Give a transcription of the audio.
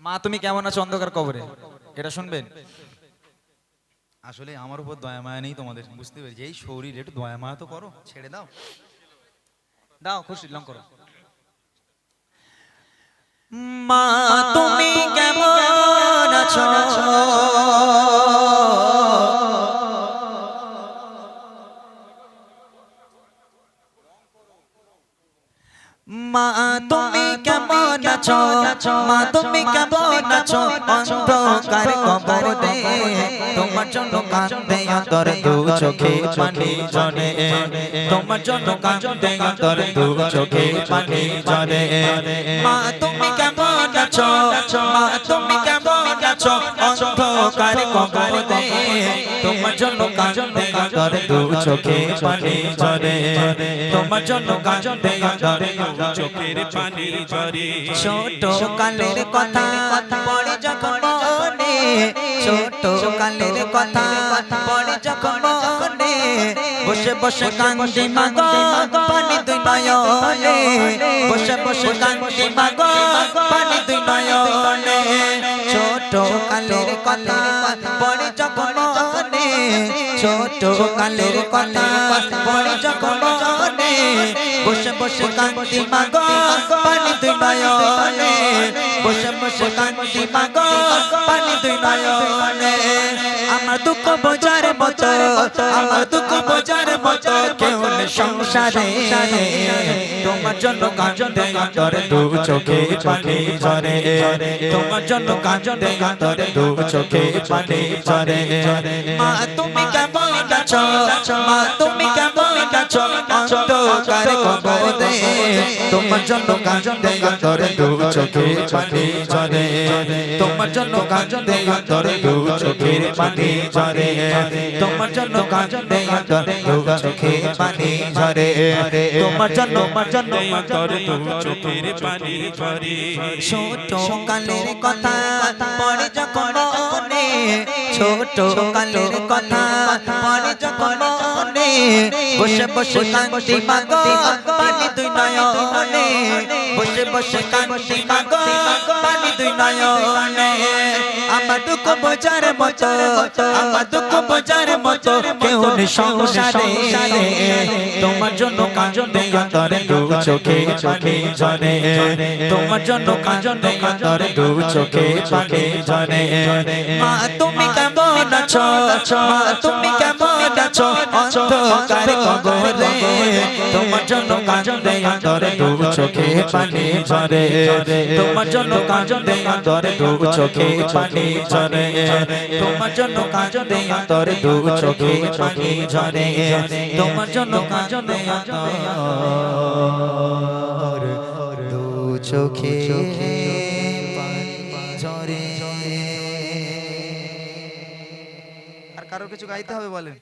মা তুমি কেমন আছো? অন্ধকার কবরে। এটা শুনবেন? আসলে আমার উপর দয়া মায়া নেই তোমাদের বুঝতে পেরেছি। এই শরীর একটু দয়া মায়া তো করো ছেড়ে দাও। দাও খুশি লং করো। মা মা, তুমি কেমন আছো? মা, তুমি কেমন আছো? অন্ধকার কবরে তোমার জন্য কান্দে অন্তর দু চোখে পানি জনে তোমার জন্য কান্দে অন্তর দু চোখে পানি জনে মা, তুমি কেমন আছো? মা, তুমি কেমন আছো অন্ধকার কবরে তোমার জন্য কাঁদে অন্তর দু চোখে পানি জনে তোমার জন্য কাঁদে অন্তর দু চোখের পানি ঝরে। ছোট কালের কথা পড়ে যখন মনে, ছোট কালের কথা পড়ে যখন মনে, বসে বসে কান্দি মাগো, পানি দুই নয়নে বসে বসে কান্দি মাগো কথা। পড়ে যখন মনে ছোট কালের কথা। পড়ে যখন মনে বসে বসে কান্দি মাগো পানি দুই নয়নে। বসে বসে কান্দি মাগো পানি দুই নয়নে। আমার দুঃখ বোঝার মতো আমার দুঃখ বোঝার মতো কেউ সংসারে, তোমার জন্য কাঁদে অন্তরে দু চোখে পানি ঝরে। তোমার জন্য কাঁদে অন্তরে দু চোখে পানি ঝরে। মা, তুমি কেমন আছো? মা, তুমি কেমন আছো? অন্ধকার কবরে তোমার জন্য কাঁদে অন্তরে দু চোখে পানি ঝরে। তোমার জন্য কাঁদে অন্তরে দু চোখে পানি ঝরে। তোমার জন্য কাঁদে অন্তরে দু চোখে পানি ঝরে। তোমার জন্য তোমার জন্য অন্তর দু চোখের পানি ঝরে। ছোট কালের কথা পড়ে যখন ছোট কালের কথা পড়ে যখন মনে বসে বসে কান্তি মাগো, পানি দুই নয়নে। বসে বসে কান্তি মাগো, পানি দুই নয়নে। আমার দুঃখ বোঝার মতো আমার দুঃখ বোঝার মতো, কেউ সংসারে। তোমার জন্য কাঁদে অন্তরে দু চোখে চোখে ঝরে। তোমার জন্য কাঁদে অন্তরে দু চোখে চোখে ঝরে। মা, তুমি কেমন আছো? তুমি কেমন আর কারোর কিছু গাইতে হবে বলেন।